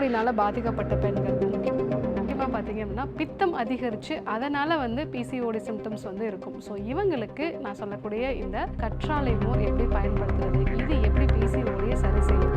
பிசிஓடினால பாதிக்கப்பட்ட பெண்கள் முக்கியமாக பார்த்தீங்க அப்படின்னா பித்தம் அதிகரித்து அதனால் வந்து பிசிஓடி சிம்டம்ஸ் வந்து இருக்கும். ஸோ இவங்களுக்கு நான் சொல்லக்கூடிய இந்த கற்றாழை மோர் எப்படி பயன்படுத்துறது? இது எப்படி பிசிஓடியை சரி செய்யும்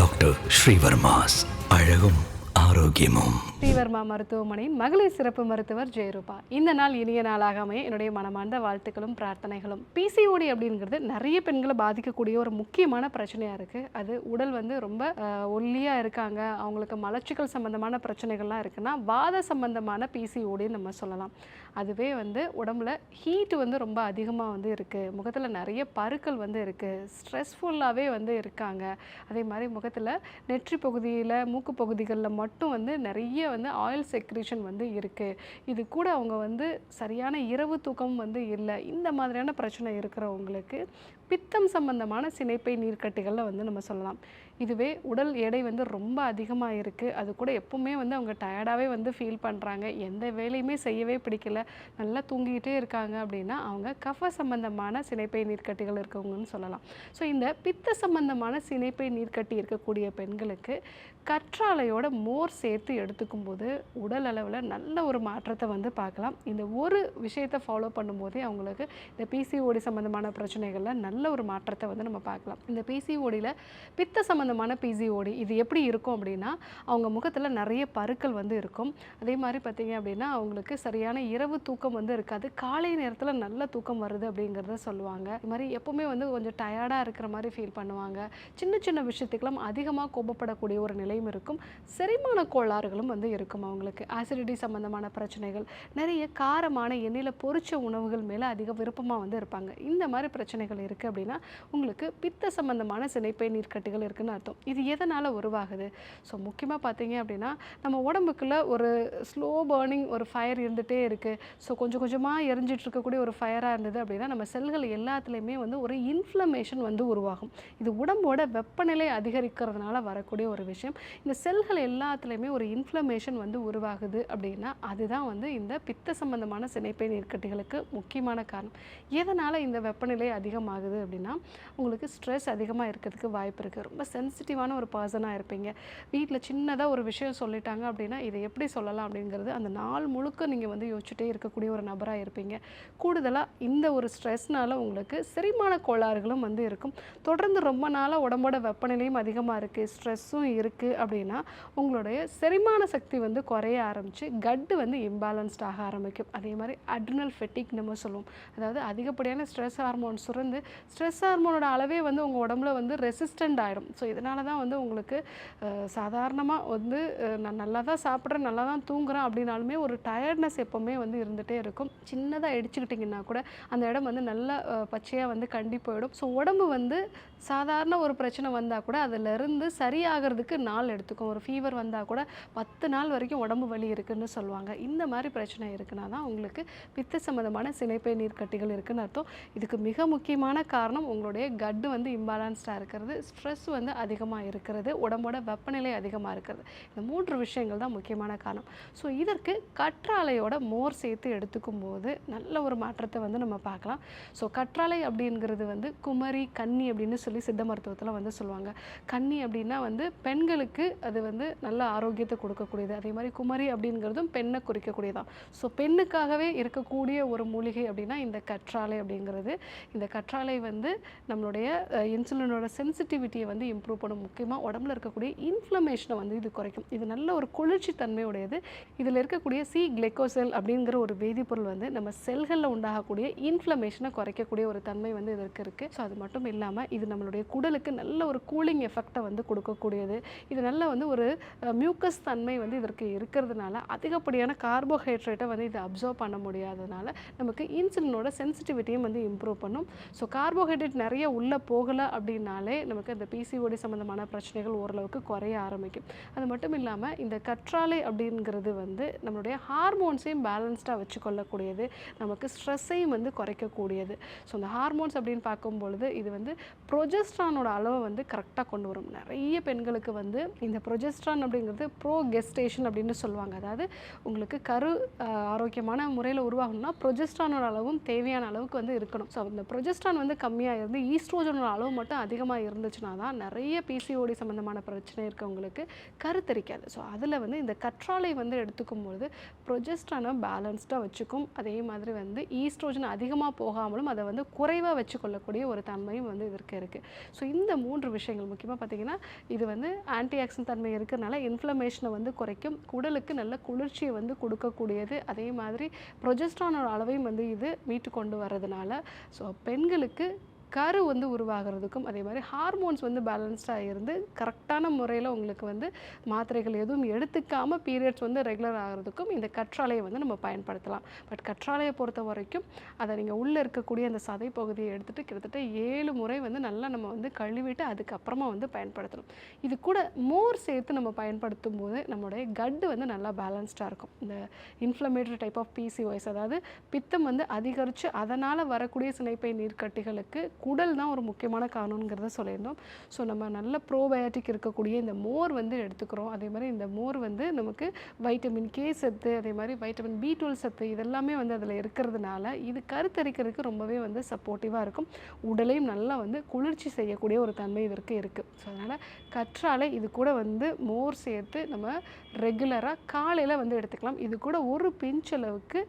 டாக்டர் ஸ்ரீவர்மாஸ் அழகும் ஆரோக்கியமும். ஸ்ரீவர்மா மருத்துவமனையின் மகளிர் சிறப்பு மருத்துவர் ஜெயரூபா. இந்த நாள் இனிய நாளாக அமைய என்னுடைய மனமார்ந்த வாழ்த்துக்களும் பிரார்த்தனைகளும். பிசிஓடி அப்படிங்கிறது நிறைய பெண்களை பாதிக்கக்கூடிய ஒரு முக்கியமான பிரச்சனையாக இருக்குது அது உடல் வந்து ரொம்ப ஒல்லியாக இருக்காங்க. அவங்களுக்கு மலச்சிக்கல் சம்பந்தமான பிரச்சனைகள்லாம் இருக்குன்னா வாத சம்பந்தமான பிசிஓடின்னு நம்ம சொல்லலாம். அதுவே வந்து உடம்புல ஹீட் வந்து ரொம்ப அதிகமாக வந்து இருக்குது முகத்தில் நிறைய பருக்கள் வந்து இருக்குது ஸ்ட்ரெஸ்ஃபுல்லாகவே வந்து இருக்காங்க. அதே மாதிரி முகத்தில் நெற்றி பகுதியில் மூக்கு பகுதிகளில் மட்டும் வந்து நிறைய வந்து ஆயில் செக்ரேஷன் வந்து இருக்குது இது கூட அவங்க வந்து சரியான இரவு தூக்கம் வந்து இல்லை. இந்த மாதிரியான பிரச்சனை இருக்கிறவங்களுக்கு பித்தம் சம்பந்தமான சினைப்பை நீர்க்கட்டிகளில் வந்து நம்ம சொல்லலாம். இதுவே உடல் எடை வந்து ரொம்ப அதிகமாக இருக்குது அது கூட எப்பவுமே வந்து அவங்க டயர்டாகவே வந்து ஃபீல் பண்ணுறாங்க எந்த வேலையுமே செய்யவே பிடிக்கல. நல்லா தூங்கிக்கிட்டே இருக்காங்க அப்படின்னா அவங்க கஃப சம்பந்தமான சினைப்பை நீர்க்கட்டிகள் இருக்கவங்கன்னு சொல்லலாம். ஸோ இந்த பித்த சம்பந்தமான சினைப்பை நீர்க்கட்டி இருக்கக்கூடிய பெண்களுக்கு கற்றாழையோட மோர் சேர்த்து எடுத்துக்கும் போது உடல் அளவில் நல்ல ஒரு மாற்றத்தை வந்து பார்க்கலாம். இந்த ஒரு விஷயத்தை ஃபாலோ பண்ணும்போதே அவங்களுக்கு இந்த பிசிஓடி சம்மந்தமான பிரச்சனைகளில் நல்ல ஒரு மாற்றத்தை வந்து நம்ம பார்க்கலாம். இந்த பிசிஓடியில் பித்த சம்மந்தமான பிசிஓடி இது எப்படி இருக்கும் அப்படின்னா அவங்க முகத்தில் நிறைய பருக்கள் வந்து இருக்கும். அதே மாதிரி பார்த்தீங்க அப்படின்னா அவங்களுக்கு சரியான இரவு தூக்கம் வந்து இருக்காது. காலை நேரத்தில் நல்ல தூக்கம் வருது அப்படிங்கிறத சொல்லுவாங்க. இது மாதிரி எப்போவுமே வந்து கொஞ்சம் டயர்டாக இருக்கிற மாதிரி ஃபீல் பண்ணுவாங்க. சின்ன சின்ன விஷயத்துக்கெல்லாம் அதிகமாக கோபப்படக்கூடிய ஒரு நிலையும் இருக்கும். செரிமான கோளாறுகளும் வந்து இருக்கும் அவங்களுக்கு. ஆசிடிட்டி சம்மந்தமான பிரச்சனைகள் நிறைய காரமான எண்ணெயில் பொறிச்ச உணவுகள் மேலே அதிக விருப்பமாக வந்து இருப்பாங்க. இந்த மாதிரி பிரச்சனைகள் இருக்குது அப்படின்னா உங்களுக்கு பித்த சம்மந்தமான சினைப்பை நீர்க்கட்டிகள் இருக்குன்னு அர்த்தம். இது எதனால் உருவாகுது? ஸோ முக்கியமாக பார்த்தீங்க அப்படின்னா நம்ம உடம்புக்குள்ள ஒரு ஸ்லோ பேர்னிங் ஒரு ஃபயர் இருந்துகிட்டே இருக்குது ஸோ கொஞ்சம் கொஞ்சமாக எரிஞ்சிட்டு இருக்கக்கூடிய ஒரு ஃபயராக இருந்தது அப்படின்னா நம்ம செல்கள் எல்லாத்துலேயுமே வந்து ஒரு இன்ஃப்ளமேஷன் வந்து உருவாகும். இது உடம்போட வெப்பநிலை அதிகரிக்கிறதுனால வரக்கூடிய ஒரு விஷயம். இந்த செல்கள் எல்லாத்துலேயுமே ஒரு இன்ஃப்ளமேஷன் வந்து உருவாகுது அப்படின்னா அதுதான் வந்து இந்த பித்த சம்பந்தமான சினைப்பை நீர்க்கட்டிகளுக்கு முக்கியமான காரணம். எதனால் இந்த வெப்பநிலை அதிகமாகுது அப்படின்னா உங்களுக்கு ஸ்ட்ரெஸ் அதிகமாக இருக்கிறதுக்கு வாய்ப்பு இருக்குது ரொம்ப சென்சிட்டிவான ஒரு பர்சனாக இருப்பீங்க. வீட்டில் சின்னதாக ஒரு விஷயம் சொல்லிட்டாங்க அப்படின்னா இதை எப்படி சொல்லலாம் அப்படிங்கிறது அந்த நாள் முழுக்க நீங்கள் வந்து யோசிச்சுட்டே இருக்கக்கூடிய ஒரு நபராக இருப்பீங்க. கூடுதலாக இந்த ஒரு ஸ்ட்ரெஸ்னால் உங்களுக்கு செரிமான கோளாறுகளும் வந்து இருக்கும். தொடர்ந்து ரொம்ப நாளாக உடம்போட வெப்பநிலையும் அதிகமாக இருக்குது ஸ்ட்ரெஸ்ஸும் இருக்குது அப்படின்னா உங்களுடைய செரிமான சக்தி வந்து குறைய ஆரம்பித்து கட்டு வந்து இம்பேலன்ஸ்ட் ஆக ஆரம்பிக்கும். அதே மாதிரி அட்ரினல் ஃபெட்டிக் நம்ம சொல்லுவோம். அதாவது அதிகப்படியான ஸ்ட்ரெஸ் ஹார்மோன் சுரந்து ஸ்ட்ரெஸ் ஹார்மோனோட அளவே வந்து உங்கள் உடம்புல வந்து ரெசிஸ்டண்ட் ஆகிடும் ஸோ இதனால தான் வந்து உங்களுக்கு சாதாரணமாக வந்து நான் நல்லா தான் சாப்பிட்றேன் நல்லா தான் தூங்குறேன் அப்படின்னாலுமே ஒரு டயர்ட்னஸ் எப்போவுமே வந்து இருந்துகிட்டே இருக்கும். சின்னதாக இடிச்சுக்கிட்டிங்கன்னா கூட அந்த இடம் வந்து நல்லா பச்சையாக வந்து கண்டி போயிடும். ஸோ உடம்பு வந்து சாதாரண ஒரு பிரச்சனை வந்தால் கூட அதிலிருந்து சரியாகிறதுக்கு நாள் எடுத்துக்கும். ஒரு ஃபீவர் வந்தால் கூட பத்து நாள் வரைக்கும் உடம்பு வலி இருக்குன்னு சொல்லுவாங்க. இந்த மாதிரி பிரச்சனை இருக்குன்னா தான் உங்களுக்கு பித்த சம்மந்தமான சினைப்பை நீர்க்கட்டிகள் இருக்குதுன்னு அர்த்தம். இதுக்கு மிக முக்கியமான காரணம் உங்களுடைய கட்டு வந்து இம்பேலன்ஸ்டாக இருக்கிறது. ஸ்ட்ரெஸ் வந்து அதிகமாக இருக்கிறது உடம்போட வெப்பநிலை அதிகமாக இருக்கிறது. இந்த மூன்று விஷயங்கள் தான் முக்கியமான காரணம். ஸோ இதற்கு கற்றாழையோட மோர் சேர்த்து எடுத்துக்கும் போது நல்ல ஒரு மாற்றத்தை வந்து நம்ம பார்க்கலாம். ஸோ கற்றாழை அப்படிங்கிறது வந்து குமரி கன்னி அப்படின்னு சொல்லி சித்த மருத்துவத்தில் வந்து சொல்லுவாங்க. கன்னி அப்படின்னா வந்து பெண்களுக்கு அது வந்து நல்ல ஆரோக்கியத்தை கொடுக்கக்கூடியது. அதே மாதிரி குமரி அப்படிங்கிறதும் பெண்ணை குறிக்கக்கூடியதான். ஸோ பெண்ணுக்காகவே இருக்கக்கூடிய ஒரு மூலிகை அப்படின்னா இந்த கற்றாழை அப்படிங்கிறது. இந்த கற்றாழை வந்து நம்மளுடைய இன்சுலினோட சென்சிட்டிவிட்டியை வந்து இம்ப்ரூவ் பண்ணும் முக்கியமாக உடம்புல இருக்கக்கூடிய இன்ஃப்ளமேஷனை வந்து இது குறைக்கும். இது நல்ல ஒரு குளிர்ச்சி தன்மையுடையது. இதில் இருக்கக்கூடிய சி கிளைக்கோசெல் அப்படிங்கிற ஒரு வேதிப்பொருள் வந்து நம்ம செல்களில் உண்டாகக்கூடிய இன்ஃப்ளமேஷனை குறைக்கக்கூடிய ஒரு தன்மை வந்து இதற்கு இருக்குது ஸோ அது மட்டும் இல்லாமல் இது நம்மளுடைய குடலுக்கு நல்ல ஒரு கூலிங் எஃபெக்டை வந்து கொடுக்கக்கூடியது. இது நல்ல வந்து ஒரு மியூக்கஸ் தன்மை வந்து இதற்கு இருக்கிறதுனால அதிகப்படியான கார்போஹைட்ரேட்டை வந்து இது அப்சர்வ் பண்ண முடியாததுனால நமக்கு இன்சுலினோட சென்சிட்டிவிட்டியும் வந்து இம்ப்ரூவ் பண்ணும். ஸோ கார்போஹைட்ரேட் நிறைய உள்ளே போகலை அப்படின்னாலே நமக்கு அந்த பிசிஓடி ஓடி சம்மந்தமான பிரச்சனைகள் ஓரளவுக்கு குறைய ஆரம்பிக்கும். அது மட்டும் இல்லாமல் இந்த கற்றாழை அப்படிங்கிறது வந்து நம்மளுடைய ஹார்மோன்ஸையும் பேலன்ஸ்டாக வச்சுக்கொள்ளக்கூடியது. நமக்கு ஸ்ட்ரெஸ்ஸையும் வந்து குறைக்கக்கூடியது. ஸோ இந்த ஹார்மோன்ஸ் அப்படின்னு பார்க்கும் பொழுது இது வந்து ப்ரொஜெஸ்ட்ரானோட அளவை வந்து கரெக்டாக கொண்டு வரும். நிறைய பெண்களுக்கு வந்து இந்த ப்ரொஜெஸ்ட்ரான் அப்படிங்கிறது ப்ரோ கெஸ்டேஷன் அப்படின்னு சொல்லுவாங்க. அதாவது உங்களுக்கு கரு ஆரோக்கியமான முறையில் உருவாகணும்னா ப்ரொஜெஸ்ட்ரானோட அளவும் தேவையான அளவுக்கு வந்து இருக்கணும். ஸோ இந்த ப்ரொஜெஸ்ட்ரான் வந்து கம்மியாக இருந்து ஈஸ்ட்ரோஜனோட அளவு மட்டும் அதிகமாக இருந்துச்சுன்னா தான் நிறைய பிசிஓடி சம்மந்தமான பிரச்சனை இருக்கவங்களுக்கு கருத்தரிக்காது. ஸோ அதில் வந்து இந்த கற்றாழை வந்து எடுத்துக்கும் பொழுது ப்ரொஜெஸ்ட்ரானை பேலன்ஸ்டாக வச்சுக்கும். அதே மாதிரி வந்து ஈஸ்ட்ரோஜன் அதிகமாக போகாமலும் அதை வந்து குறைவாக வச்சுக்கொள்ளக்கூடிய ஒரு தன்மையும் வந்து இதற்கு இருக்குது ஸோ இந்த மூன்று விஷயங்கள் முக்கியமாக பார்த்தீங்கன்னா இது வந்து ஆன்டி ஆக்சிடென்ட் தன்மை இருக்கிறனால இன்ஃப்ளமேஷனை வந்து குறைக்கும். உடலுக்கு நல்ல குளிர்ச்சியை வந்து கொடுக்கக்கூடியது. அதே மாதிரி ப்ரொஜெஸ்ட்ரானோட அளவையும் வந்து இது மீட்டு கொண்டு வர்றதுனால. ஸோ பெண்களுக்கு கரு வந்து உருவாகிறதுக்கும் அதே மாதிரி ஹார்மோன்ஸ் வந்து பேலன்ஸ்டாக இருந்து கரெக்டான முறையில் உங்களுக்கு வந்து மாத்திரைகள் எதுவும் எடுத்துக்காமல் பீரியட்ஸ் வந்து ரெகுலர் ஆகிறதுக்கும் இந்த கற்றாழையை வந்து நம்ம பயன்படுத்தலாம். பட் கற்றாழையை பொறுத்த வரைக்கும் அதை நீங்கள் உள்ளே இருக்கக்கூடிய அந்த சதை பகுதியை எடுத்துகிட்டு கிட்டத்தட்ட ஏழு முறை வந்து நல்லா நம்ம வந்து கழுவிட்டு அதுக்கப்புறமா வந்து பயன்படுத்தணும். இது கூட மோர் சேர்த்து நம்ம பயன்படுத்தும் போது நம்மளுடைய கட்டு வந்து நல்லா பேலன்ஸ்டாக இருக்கும். இந்த இன்ஃப்ளமேட்டரி டைப் ஆஃப் பிசிஓஎஸ் அதாவது பித்தம் வந்து அதிகரித்து அதனால் வரக்கூடிய சினைப்பை நீர்க்கட்டிகளுக்கு குடல் தான் ஒரு முக்கியமான காரணங்கிறத சொல்லியிருந்தோம். ஸோ நம்ம நல்ல ப்ரோபயோட்டிக் இருக்கக்கூடிய இந்த மோர் வந்து எடுத்துக்கிறோம். அதே மாதிரி இந்த மோர் வந்து நமக்கு வைட்டமின் கே சத்து அதே மாதிரி வைட்டமின் பி டுவெல் சத்து இதெல்லாமே வந்து அதில் இருக்கிறதுனால இது கருத்தரிக்கிறதுக்கு ரொம்பவே வந்து சப்போர்ட்டிவாக இருக்கும். உடலையும் நல்லா வந்து குளிர்ச்சி செய்யக்கூடிய ஒரு தன்மை இதற்கு இருக்குது ஸோ அதனால் கற்றாழை இது கூட வந்து மோர் சேர்த்து நம்ம ரெகுலராக காலையில் வந்து எடுத்துக்கலாம். இது கூட ஒரு பிஞ்ச் அளவுக்கு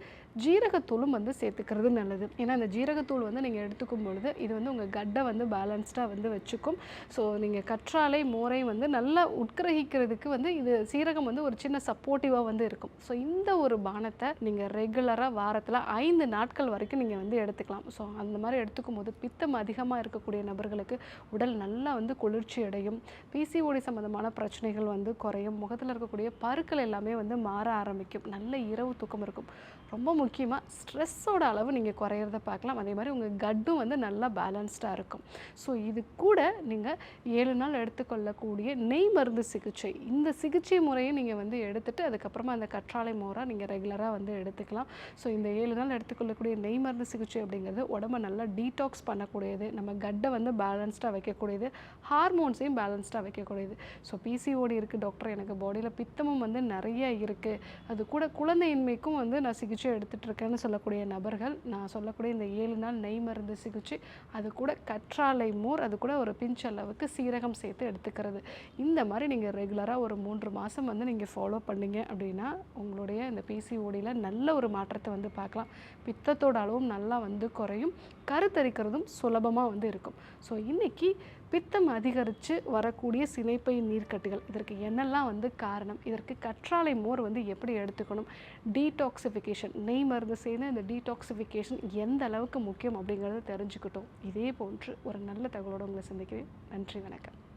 ஜீரகத்தூளும் வந்து சேர்த்துக்கிறது நல்லது. ஏன்னா அந்த ஜீரகத்தூள் வந்து நீங்கள் எடுத்துக்கும் பொழுது இது வந்து உங்கள் கட்டை வந்து பேலன்ஸ்டாக வந்து வச்சுக்கும். ஸோ நீங்கள் கற்றாழை மோரை வந்து நல்லா உட்கிரகிக்கிறதுக்கு வந்து இது சீரகம் வந்து ஒரு சின்ன சப்போர்ட்டிவாக வந்து இருக்கும். ஸோ இந்த ஒரு பானத்தை நீங்கள் ரெகுலராக வாரத்தில் ஐந்து நாட்கள் வரைக்கும் நீங்கள் வந்து எடுத்துக்கலாம். ஸோ அந்த மாதிரி எடுத்துக்கும் போது பித்தம் அதிகமாக இருக்கக்கூடிய நபர்களுக்கு உடல் நல்லா வந்து குளிர்ச்சி அடையும். பிசிஓடி சம்மந்தமான பிரச்சனைகள் வந்து குறையும். முகத்தில் இருக்கக்கூடிய பருக்கள் எல்லாமே வந்து மாற ஆரம்பிக்கும். நல்ல இரவு தூக்கம் இருக்கும். ரொம்ப முக்கியமாக ஸ்ட்ரெஸ்ஸோட அளவு நீங்கள் குறையிறத பார்க்கலாம். அதே மாதிரி உங்கள் கட்டும் வந்து நல்லா பேலன்ஸ்டாக இருக்கும். ஸோ இது கூட நீங்கள் ஏழு நாள் எடுத்துக்கொள்ளக்கூடிய நெய் மருந்து சிகிச்சை. இந்த சிகிச்சை முறையை நீங்கள் வந்து எடுத்துகிட்டு அதுக்கப்புறமா அந்த கற்றாழை மோராக நீங்கள் ரெகுலராக வந்து எடுத்துக்கலாம். ஸோ இந்த ஏழு நாள் எடுத்துக்கொள்ளக்கூடிய நெய் மருந்து சிகிச்சை அப்படிங்கிறது உடம்ப நல்லா டீடாக்ஸ் பண்ணக்கூடியது. நம்ம கட்டை வந்து பேலன்ஸ்டாக வைக்கக்கூடியது. ஹார்மோன்ஸையும் பேலன்ஸ்டாக வைக்கக்கூடியது. ஸோ பிசிஓடி இருக்குது டாக்டர் எனக்கு பாடியில் பித்தமும் வந்து நிறைய இருக்குது அது கூட குழந்தையின்மைக்கும் வந்து நான் சிகிச்சை எடுத்துகிட்டு இருக்கேன்னு சொல்லக்கூடிய நபர்கள் நான் சொல்லக்கூடிய இந்த ஏழு நாள் நெய் மருந்து சிகிச்சை அது கூட கற்றாழை மோர் அது கூட ஒரு பிஞ்ச் அளவுக்கு சீரகம் சேர்த்து எடுத்துக்கிறது. இந்த மாதிரி நீங்கள் ரெகுலராக ஒரு மூன்று மாதம் வந்து நீங்கள் ஃபாலோ பண்ணீங்க அப்படின்னா உங்களுடைய இந்த பிசிஓடியில் நல்ல ஒரு மாற்றத்தை வந்து பார்க்கலாம். பித்தத்தோட அளவும் நல்லா வந்து குறையும். கருத்தரிக்கிறதும் சுலபமாக வந்து இருக்கும். ஸோ இன்றைக்கி பித்தம் அதிகரித்து வரக்கூடிய சினைப்பை நீர்க்கட்டிகள். இதற்கு என்னெல்லாம் வந்து காரணம்? இதற்கு கற்றாழை மோர் வந்து எப்படி எடுத்துக்கணும்? டீடாக்சிஃபிகேஷன் நெய் மருந்து சேர்ந்து இந்த டீடாக்சிஃபிகேஷன் எந்த அளவுக்கு முக்கியம் அப்படிங்கிறத தெரிஞ்சுக்கிட்டோம். இதே போன்று ஒரு நல்ல தகவலோடு உங்களை சந்திக்கிறேன். நன்றி வணக்கம்.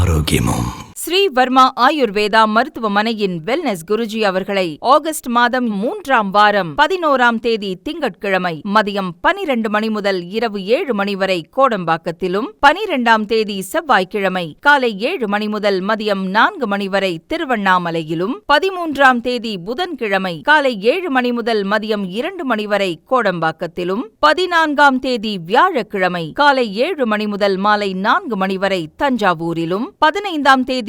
ஆரோக்கியமும் ஸ்ரீ வர்மா ஆயுர்வேதா மருத்துவமனையின் வெல்னஸ் குருஜி அவர்களை ஆகஸ்ட் மாதம் மூன்றாம் வாரம் பதினோராம் தேதி திங்கட்கிழமை மதியம் பனிரெண்டு மணி முதல் இரவு ஏழு மணி வரை கோடம்பாக்கத்திலும் பனிரெண்டாம் தேதி செவ்வாய்க்கிழமை காலை ஏழு மணி முதல் மதியம் நான்கு மணி வரை திருவண்ணாமலையிலும் பதிமூன்றாம் தேதி புதன்கிழமை காலை ஏழு மணி முதல் மதியம் இரண்டு மணி வரை கோடம்பாக்கத்திலும் பதினான்காம் தேதி வியாழக்கிழமை காலை ஏழு மணி முதல் மாலை நான்கு மணி வரை தஞ்சாவூரிலும் பதினைந்தாம் தேதி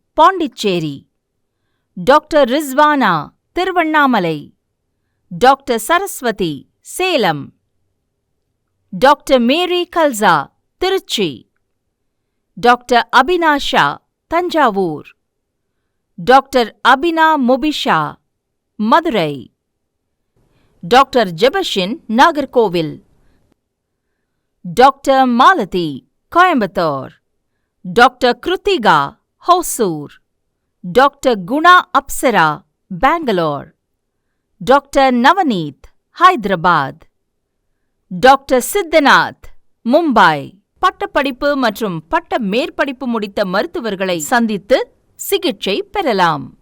Pondicherry. Doctor Rizwana Tiruvannamalai. Doctor Saraswathi Salem. Doctor Mary Kalsa Trichy. Doctor Abinasha Thanjavur. Doctor Abina Mubisha Madurai. Doctor Jebashin Nagercoil. Doctor Malathi Coimbatore. Doctor Kiruthika Hosur. Doctor Guna Apsara Bangalore. Doctor Navaneeth Hyderabad. Doctor Siddhanath Mumbai. பட்டப்படிப்பு மற்றும் பட்ட மேற்படிப்பு முடித்த மருத்துவர்களை சந்தித்து சிகிச்சை பெறலாம்.